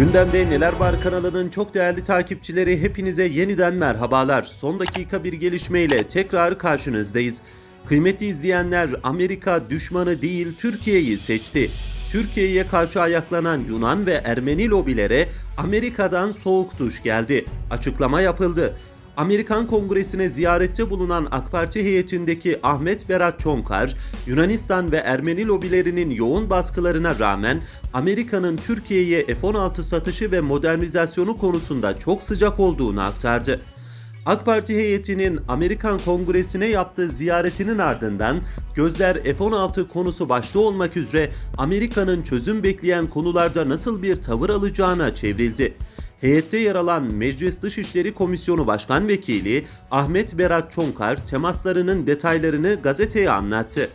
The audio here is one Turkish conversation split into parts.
Gündemde Neler Var kanalının çok değerli takipçileri hepinize yeniden merhabalar. Son dakika bir gelişmeyle tekrar karşınızdayız. Kıymetli izleyenler Amerika düşmanı değil Türkiye'yi seçti. Türkiye'ye karşı ayaklanan Yunan ve Ermeni lobilere Amerika'dan soğuk duş geldi. Açıklama yapıldı. Amerikan Kongresi'ne ziyarette bulunan AK Parti heyetindeki Ahmet Berat Çonkar, Yunanistan ve Ermeni lobilerinin yoğun baskılarına rağmen Amerika'nın Türkiye'ye F-16 satışı ve modernizasyonu konusunda çok sıcak olduğunu aktardı. AK Parti heyetinin Amerikan Kongresi'ne yaptığı ziyaretinin ardından gözler F-16 konusu başta olmak üzere Amerika'nın çözüm bekleyen konularda nasıl bir tavır alacağına çevrildi. Heyette yer alan Meclis Dışişleri Komisyonu Başkan Vekili Ahmet Berat Çonkar temaslarının detaylarını gazeteye anlattı.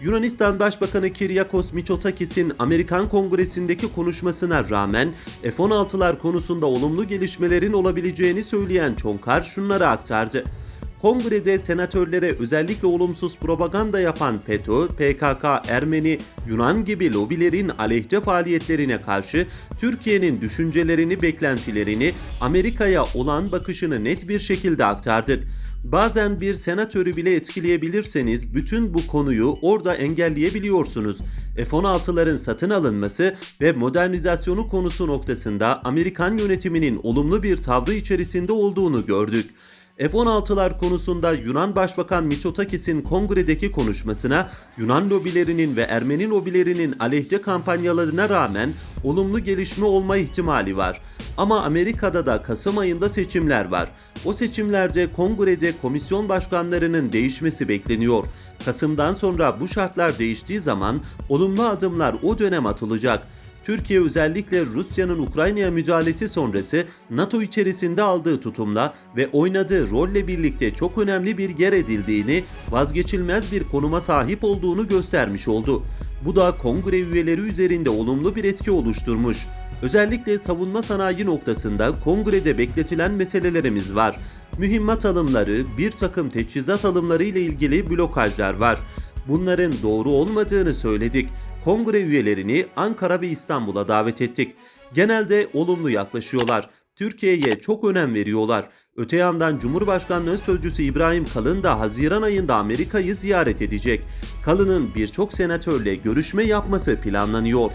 Yunanistan Başbakanı Kiryakos Mitsotakis'in Amerikan Kongresi'ndeki konuşmasına rağmen F-16'lar konusunda olumlu gelişmelerin olabileceğini söyleyen Çonkar şunları aktardı. Kongrede senatörlere özellikle olumsuz propaganda yapan FETÖ, PKK, Ermeni, Yunan gibi lobilerin aleyhte faaliyetlerine karşı Türkiye'nin düşüncelerini, beklentilerini, Amerika'ya olan bakışını net bir şekilde aktardık. Bazen bir senatörü bile etkileyebilirseniz bütün bu konuyu orada engelleyebiliyorsunuz. F-16'ların satın alınması ve modernizasyonu konusu noktasında Amerikan yönetiminin olumlu bir tavrı içerisinde olduğunu gördük. F-16'lar konusunda Yunan Başbakan Mitsotakis'in kongredeki konuşmasına Yunan lobilerinin ve Ermeni lobilerinin aleyhte kampanyalarına rağmen olumlu gelişme olma ihtimali var. Ama Amerika'da da Kasım ayında seçimler var. O seçimlerde kongrede komisyon başkanlarının değişmesi bekleniyor. Kasım'dan sonra bu şartlar değiştiği zaman olumlu adımlar o dönem atılacak. Türkiye özellikle Rusya'nın Ukrayna'ya müdahalesi sonrası NATO içerisinde aldığı tutumla ve oynadığı rolle birlikte çok önemli bir yer edildiğini, vazgeçilmez bir konuma sahip olduğunu göstermiş oldu. Bu da kongre üyeleri üzerinde olumlu bir etki oluşturmuş. Özellikle savunma sanayi noktasında kongrede bekletilen meselelerimiz var. Mühimmat alımları, bir takım teçhizat alımları ile ilgili blokajlar var. Bunların doğru olmadığını söyledik. Kongre üyelerini Ankara ve İstanbul'a davet ettik. Genelde olumlu yaklaşıyorlar. Türkiye'ye çok önem veriyorlar. Öte yandan Cumhurbaşkanlığı Sözcüsü İbrahim Kalın da Haziran ayında Amerika'yı ziyaret edecek. Kalın'ın birçok senatörle görüşme yapması planlanıyor.